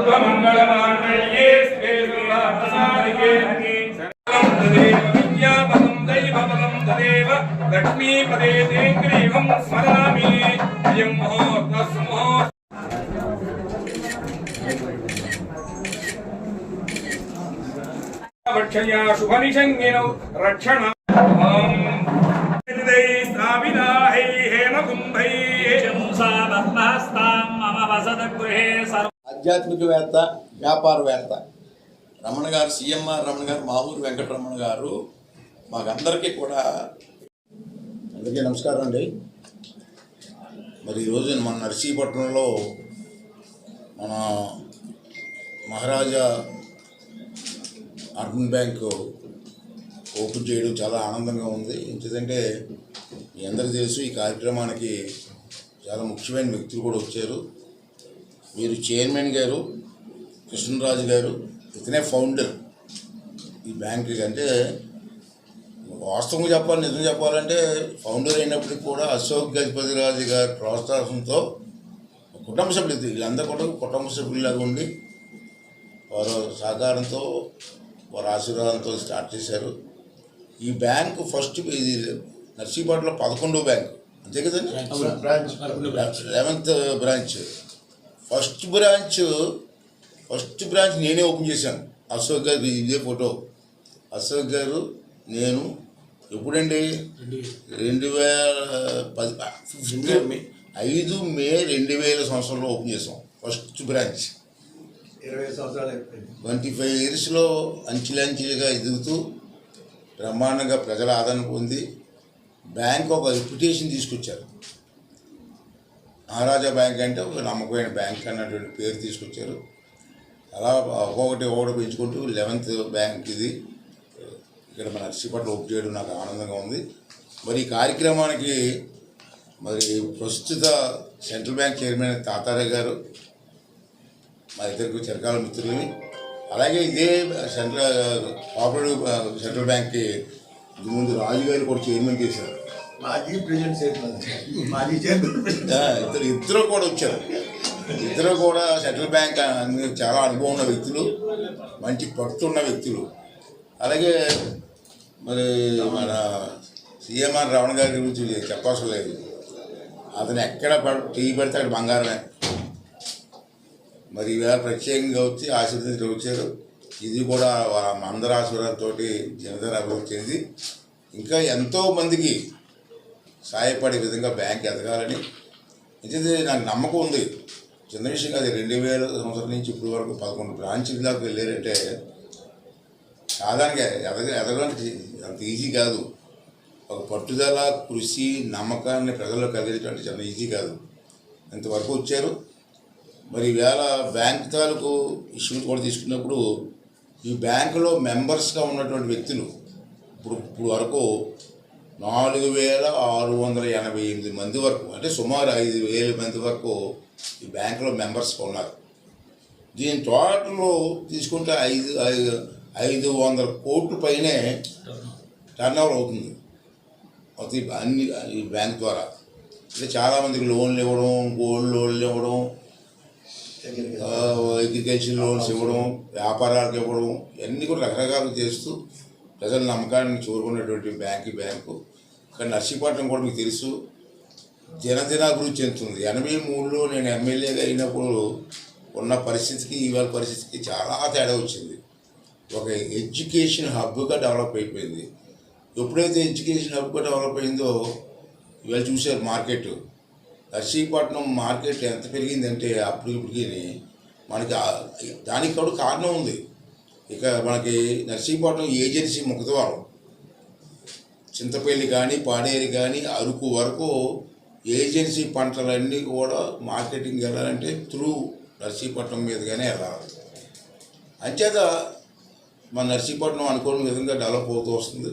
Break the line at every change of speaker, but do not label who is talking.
सर्वमङ्गलमाङ्गल्ये श्रीसुवासारिके विद्यापदं दैवपदं तदेव लक्ष्मीपदे ते ग्रीवं स्मरामि अयं मुहूर्तस्मो भक्षया शुभनिषङ्गिनौ रक्षण स्थापिताहैः हेमकुम्भैः पुंसा ब्रह्मस्तां मम वसत गृहे सर्व
ఆధ్యాత్మికవేత్త వ్యాపారవేత్త. రమణ గారు సీఎంఆర్ రమణ గారు మా ఊరు వెంకటరమణ గారు మాకందరికీ కూడా అందరికీ నమస్కారం అండి. మరి ఈరోజు మన నర్సీపట్నంలో మన మహారాజా అర్బన్ బ్యాంకు ఓపెన్ చేయడం చాలా ఆనందంగా ఉంది. ఎందుకంటే మీ అందరికీ తెలుసు ఈ కార్యక్రమానికి చాలా ముఖ్యమైన వ్యక్తులు కూడా వచ్చారు. వీరు చైర్మన్ గారు కృష్ణరాజు గారు ఇతనే ఫౌండర్ ఈ బ్యాంకుకి అంటే వాస్తవంగా చెప్పాలి నిజం చెప్పాలంటే ఫౌండర్ అయినప్పటికీ కూడా అశోక్ గజపతి రాజు గారి ప్రోత్సాహంతో కుటుంబ సభ్యులు. వీళ్ళందరూ కూడా కుటుంబ సభ్యులాగా ఉండి వారు సహకారంతో వారి ఆశీర్వాదంతో స్టార్ట్ చేశారు. ఈ బ్యాంకు ఫస్ట్ ఇది నర్సీపట్నంలో పదకొండో బ్యాంకు అంతే కదండి? Eleventh branch first branch first branch నేనే ఓపెన్ చేశాను. అశోక్ గారు ఇదే ఫోటో. అశోక్ గారు నేను ఎప్పుడండి? రెండు వేల. పది ఐదు మే రెండు వేల సంవత్సరంలో ఓపెన్ చేసాం ఫస్ట్ బ్రాంచ్.
ఇరవై సంవత్సరాలు
ట్వంటీ ఫైవ్ ఇయర్స్లో అంచెలంచెలుగా ఎదుగుతూ బ్రహ్మాండంగా ప్రజల ఆదరణ పొంది బ్యాంక్ ఒక రిప్యుటేషన్ తీసుకొచ్చారు. మహారాజా బ్యాంక్ అంటే ఒక నమ్మకమైన బ్యాంక్ అన్నటువంటి పేరు తీసుకొచ్చారు. అలా ఒక్కొక్కటి ఒకటి పెంచుకుంటూ లెవెన్త్ బ్యాంక్ ఇది. ఇక్కడ మన నర్సీపట్నం ఓపెన్ చేయడం నాకు ఆనందంగా ఉంది. మరి ఈ కార్యక్రమానికి మరి ప్రస్తుత సెంట్రల్ బ్యాంక్ చైర్మన్ తాతారే గారు మా ఇద్దరికి చిరకాల మిత్రులని అలాగే ఇదే సెంట్రల్ కోఆపరేటివ్ సెంట్రల్ బ్యాంక్కి ఇది ముందు రాజు గారు కూడా చైర్మన్ చేశారు.
మాజీ ప్రెసిడెంట్ మాజీ
ఇద్దరు ఇద్దరు కూడా వచ్చారు. ఇద్దరు కూడా సెంట్రల్ బ్యాంక్ చాలా అనుభవం ఉన్న వ్యక్తులు మంచి పట్టున్న వ్యక్తులు. అలాగే మరి మన సీఎంఆర్ రావణ గారి గురించి చెప్పవసరం లేదు. అతను ఎక్కడ టీవీ పెడితే అక్కడ బంగారమే. మరి ఈవేళ ప్రత్యేకంగా వచ్చి ఆశీర్వదించి వచ్చారు. ఇది కూడా అందరి ఆశీర్వాదంతో అభివృద్ధి చెంది ఇంకా ఎంతో మందికి సహాయపడే విధంగా బ్యాంక్ ఎదగాలని. నిజంగా నాకు నమ్మకం ఉంది. చిన్న విషయం కాదు రెండు వేల సంవత్సరం నుంచి ఇప్పుడు వరకు పదకొండు బ్రాంచీల దాకా వెళ్ళారంటే సాధారణంగా ఎదగ ఎదగడానికి అంత ఈజీ కాదు. ఒక పట్టుదల కృషి నమ్మకాన్ని ప్రజల్లో కలిగేటం చాలా ఈజీ కాదు. ఇంతవరకు వచ్చారు. మరి ఈవేళ బ్యాంక్ తాలూకు ఇష్యూస్ కూడా తీసుకున్నప్పుడు ఈ బ్యాంకులో మెంబర్స్గా ఉన్నటువంటి వ్యక్తులు ఇప్పుడు ఇప్పుడు వరకు నాలుగు వేల ఆరు వందల ఎనభై ఎనిమిది మంది వరకు అంటే సుమారు ఐదు వేల మంది వరకు ఈ బ్యాంకులో మెంబర్స్ ఉన్నారు. దీని టోటల్ తీసుకుంటే ఐదు ఐదు ఐదు వందల కోట్ల పైనే టర్న్ ఓవర్ అవుతుంది. ప్రతి అన్ని ఈ బ్యాంక్ ద్వారా. అంటే చాలామందికి లోన్లు ఇవ్వడం గోల్డ్ లోన్లు ఇవ్వడం ఆ, అగ్రికల్చర్ లోన్స్ ఇవ్వడం వ్యాపారాలకు ఇవ్వడం ఇవన్నీ కూడా రకరకాలు చేస్తూ ప్రజల నమ్మకాన్ని చూరుకున్నటువంటి బ్యాంక్ బ్యాంకు. కానీ నర్సీపట్నం కూడా మీకు తెలుసు. దినదిన అభివృద్ధి చెందుతుంది. ఎనభై మూడులో నేను ఎమ్మెల్యేగా అయినప్పుడు ఉన్న పరిస్థితికి ఇవాళ పరిస్థితికి చాలా తేడా వచ్చింది. ఒక ఎడ్యుకేషన్ హబ్గా డెవలప్ అయిపోయింది. ఎప్పుడైతే ఎడ్యుకేషన్ హబ్గా డెవలప్ అయిందో ఇవాళ చూశారు మార్కెట్. నర్సీపట్నం మార్కెట్ ఎంత పెరిగిందంటే అప్పుడు ఇప్పటికి మనకి దానికి కూడా కారణం ఉంది. ఇక మనకి నర్సీపట్నం ఏజెన్సీ ముఖద్వారం. చింతపల్లి కానీ పాడేరు కానీ అరకు వరకు ఏజెన్సీ పంటలన్నీ కూడా మార్కెటింగ్ వెళ్ళాలంటే త్రూ నర్సీపట్నం మీదుగానే వెళ్ళాలి. అంచేత మన నర్సీపట్నం అనుకోని విధంగా డెవలప్ అవుతూ వస్తుంది.